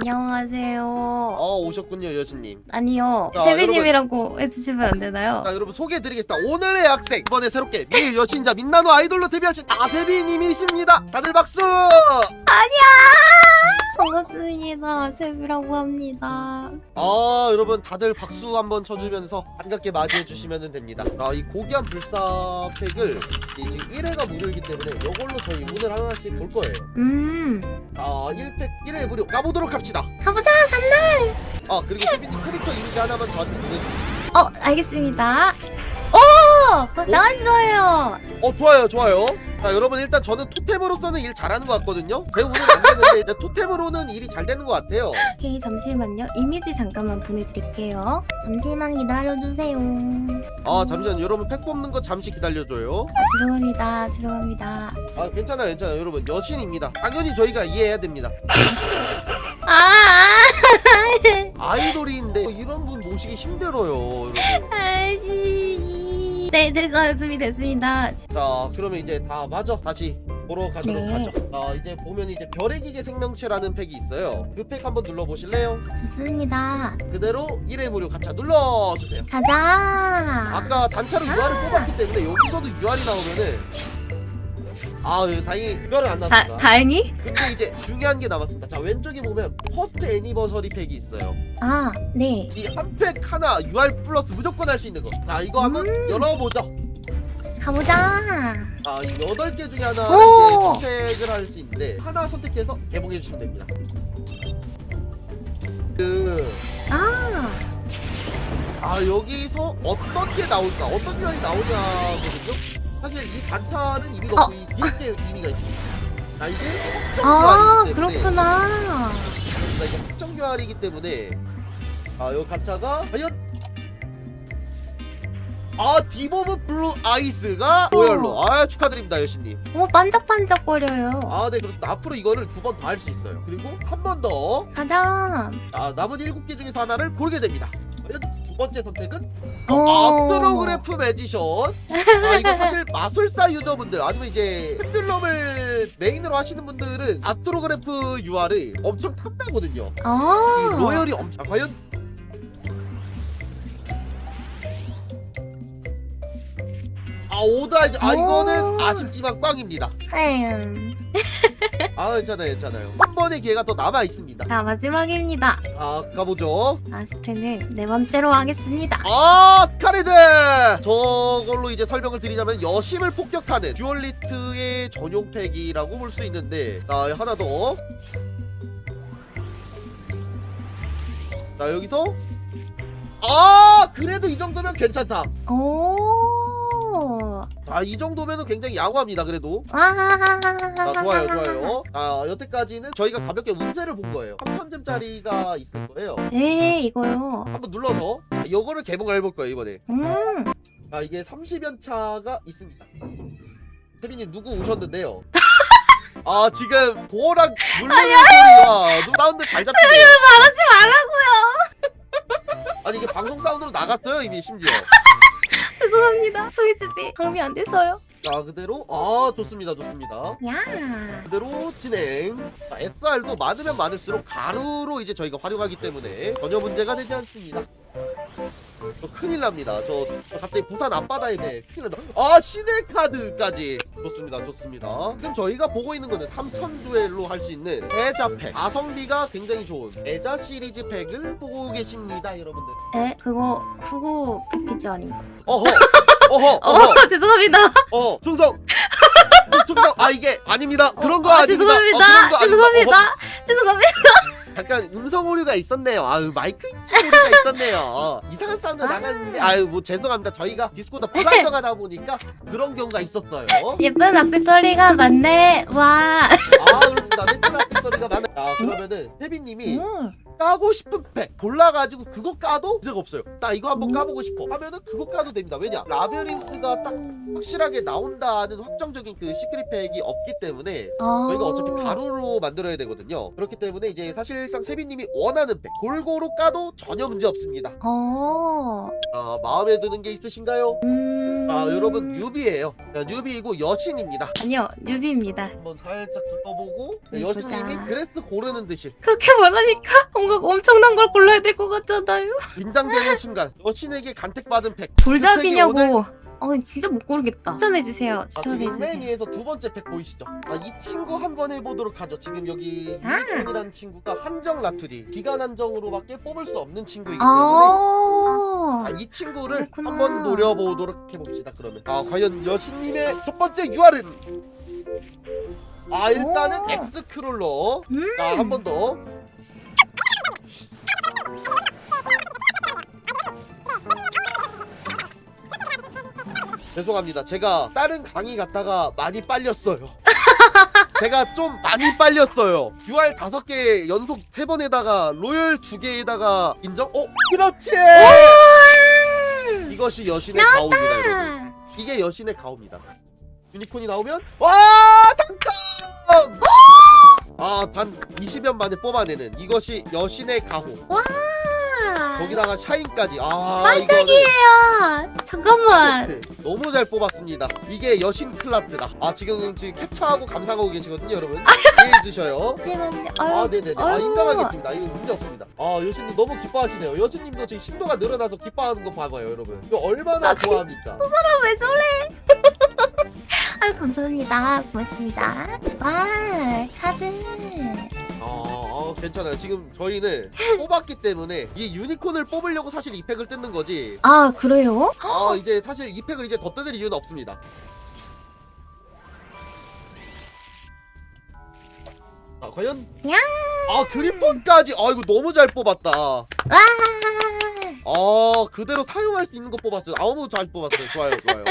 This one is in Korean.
안녕하세요. 어 오셨군요 여신님 아니요. 자, 세빈님이라고 해주시면 안 되나요? 자 여러분 소개해드리겠습니다 오늘의 학생 이번에 새롭게 밀 여신자 민나노 아이돌로 데뷔하신 아세비님이십니다 다들 박수 반갑습니다. 세빈이라고 합니다. 아 여러분 다들 박수 한번 쳐주면서 반갑게 맞이해 주시면 됩니다 아이 고귀한 불사팩을 이 지금 1회가 무료이기 때문에 이걸로 저희 오늘 하나씩 볼 거예요 음. 아 1팩 1회 무료 가보도록 합시다 가보자, 간다! 아 그리고 캐릭터 이미지 하나만 저한테 보내주세요 어, 알겠습니다. 오! 나왔어요! 어 좋아요 좋아요 자 여러분 일단 저는 토템으로서는 일 잘하는 것 같거든요 제 운은 안 되는데 토템으로는 일이 잘 되는 것 같아요 오케이, 잠시만요. 이미지 잠깐만 보내드릴게요. 잠시만 기다려주세요. 아 잠시만 여러분 팩 뽑는 거 잠시 기다려줘요 아, 죄송합니다. 죄송합니다. 아 괜찮아요 괜찮아요 여러분 여신입니다 당연히 저희가 이해해야 됩니다 아! 아이돌인데 이런 분 모시기 힘들어요 여러분 아이씨. 네, 됐어요. 준비됐습니다. 자 그러면 이제 다 맞아 다시 보러 가도록 네. 하죠 자 이제 보면 이제 별의 기계 생명체라는 팩이 있어요 그 팩 한번 눌러보실래요? 좋습니다. 그대로 1회 무료 가차 눌러주세요 가자! 아까 단차로 UR을 뽑았기 때문에 여기서도 UR이 나오면은 아 예, 다행히 UR은 안 다, 나왔습니다 다행히? 근데 이제 중요한 게 남았습니다 자 왼쪽에 보면 퍼스트 애니버서리 팩이 있어요 아, 네. 이 한 팩 하나 UR 플러스 무조건 할 수 있는 거 자 이거 한번 음. 열어보죠 가보자! 아, 이 여덟 개 중에 하나 오! 이제 선택을 할 수 있는데 하나 선택해서 개봉해 주시면 됩니다. 그, 아, 아 여기서 어떤 게 나올까, 어떤 유알이 나오냐거든요. 사실 이 단차는 의미가 없고 이 뒤에 게 의미가 있습니다. 아 이게 확정 아, 유알이기 때문에, 그렇구나. 아, 이게 확정 유알이기 때문에 아, 요 단차가 과연 아 디보브 블루 아이스가 로열로 아 축하드립니다 여신님. 어머, 반짝반짝거려요. 아, 네, 그렇습니다. 앞으로 이거를 두 번 더 할 수 있어요. 그리고 한 번 더, 가자! 아, 남은 일곱 개 중에서 하나를 고르게 됩니다. 과연 두 번째 선택은 오. 아스트로그래프 매지션. 아, 이거 사실 마술사 유저분들 아니면 이제 핸들럼을 메인으로 하시는 분들은 아스트로그래프 UR을 엄청 탐나거든요. 이 아, 로열이 엄청. 아, 과연 아 오다 이제 아 이거는 오. 아쉽지만 꽝입니다. 음. 아 괜찮아요 괜찮아요. 한 번의 기회가 또 남아 있습니다. 자, 마지막입니다. 아 가보죠. 아스트는 네 번째로 하겠습니다. 아 스카레드 저걸로 이제 설명을 드리자면 여심을 폭격하는 듀얼리스트의 전용 팩이라고 볼 수 있는데 자 하나 더. 자 여기서 아 그래도 이 정도면 괜찮다. 오. 자이 정도면은 굉장히 양호합니다 그래도. 와. 여태까지는 저희가 가볍게 운세를 본 거예요. 3,000점짜리가 있을 거예요. 네, 이거요. 한번 눌러서 자, 이거를 개봉을 해볼 거예요 이번에. 음. 아 이게 30연 차가 있습니다. 태빈님 누구 오셨는데요? 아 지금 보호랑 누르는 소리가 누 사운드 잘 잡히네요. 말하지 말라고요. 아니 이게 방송 사운드로 나갔어요 이미 심지어. 죄송합니다. 저희 집이 방음이 안 돼서요. 자 그대로 아 좋습니다 좋습니다. 야. 그대로 진행. 자, SR도 많으면 많을수록 가루로 이제 저희가 활용하기 때문에 전혀 문제가 되지 않습니다. 저 큰일 납니다. 저, 저 갑자기 부산 앞바다에 네, 큰일 나. 아 시내 카드까지 좋습니다, 좋습니다. 지금 저희가 보고 있는 거는 3천 듀엘로 할 수 있는 애자 팩. 가성비가 굉장히 좋은 애자 시리즈 팩을 보고 계십니다, 여러분들. 에, 그거 후구 패키지 아닌가? 어허, 어허, 어허, 어, 죄송합니다. 어, 충성. 충성. 아 이게 아닙니다. 그런 거 어, 아닙니다. 어, 죄송합니다. 그런 거 아닙니다. 어허. 죄송합니다. 죄송합니다. 약간 음성 오류가 있었네요. 아유 마이크 인치 오류가 있었네요. 이상한 사운드 아. 나갔는데 아유 뭐 죄송합니다. 저희가 디스코드 불안정하다 보니까 그런 경우가 있었어요. 예쁜 악세서리가 많네. 와. 아 그렇습니다. 네플라스 소리가 많아. 아 그러면은 태빈님이 음. 까고 싶은 팩 골라가지고 그거 까도 문제가 없어요. 나 이거 한번 음. 까보고 싶어 하면은 그거 까도 됩니다. 왜냐 라비린스가 딱 확실하게 나온다는 확정적인 그 시크릿 팩이 없기 때문에 아. 저희가 어차피 가루로 만들어야 되거든요. 그렇기 때문에 이제 사실상 세빈님이 원하는 팩 골고루 까도 전혀 문제 없습니다. 어. 아, 마음에 드는 게 있으신가요? 음. 아 여러분 뉴비예요 자, 뉴비이고 여신입니다 아니요 뉴비입니다. 한번 살짝 둘러보고 네, 네, 여신님이. 드레스 고르는 듯이 그렇게 말하니까 뭔가 엄청난 걸 골라야 될 것 같잖아요. 긴장되는 순간 여신에게 간택받은 팩 돌잡이냐고. 어 진짜 못 고르겠다. 추천해 주세요. 아, 지금 추천해 주세요. 맨 위에서 두 번째 팩 보이시죠? 아, 이 친구 한번 해보도록 하죠. 지금 여기 아. 유니콘이라는 친구가 한정 라투리 기간 한정으로밖에 뽑을 수 없는 친구이기 때문에 아. 아, 이 친구를 그렇구나. 한번 노려보도록 해봅시다. 그러면 아 과연 여신님의 첫 번째 유알은 아 일단은 오. 엑스크롤러 음. 자 한 번 더. 죄송합니다. 제가 다른 강의 갔다가 많이 빨렸어요. 제가 좀 많이 빨렸어요. UR 다섯 개 연속 세 번에다가 로열 두 개에다가 인정? 어? 그렇지! 이것이 여신의 가오입니다, 여러분. 이게 여신의 가오입니다. 유니콘이 나오면 와 당첨! 아, 단 20연 만에 뽑아내는 이것이 여신의 가호. 와. 거기다가 샤인까지. 아, 반짝이에요. 잠깐만. 이거는 너무 잘 뽑았습니다. 이게 여신 클라트다. 아, 지금 지금 캡처하고 감상하고 계시거든요, 여러분. 이해해 주셔요. 아, 아유. 네네네. 아, 아유. 인정하겠습니다. 이거 문제 없습니다. 아, 여신님 너무 기뻐하시네요. 여신님도 지금 신도가 늘어나서 기뻐하는 거 봐봐요, 여러분. 이거 얼마나 나 지금- 좋아합니까? 왜 저래? 아유 감사합니다. 고맙습니다. 와 카드. 괜찮아요. 지금 저희는 뽑았기 때문에 이 유니콘을 뽑으려고 사실 이 팩을 뜯는 거지. 아 그래요? 아, 이제 사실 이 팩을 이제 더 뜯을 이유는 없습니다. 아, 과연? 야. 아, 그리폰까지. 아, 이거 너무 잘 뽑았다. 와. 아, 그대로 사용할 수 있는 거 뽑았어요. 아무 잘 뽑았어요. 좋아요, 좋아요.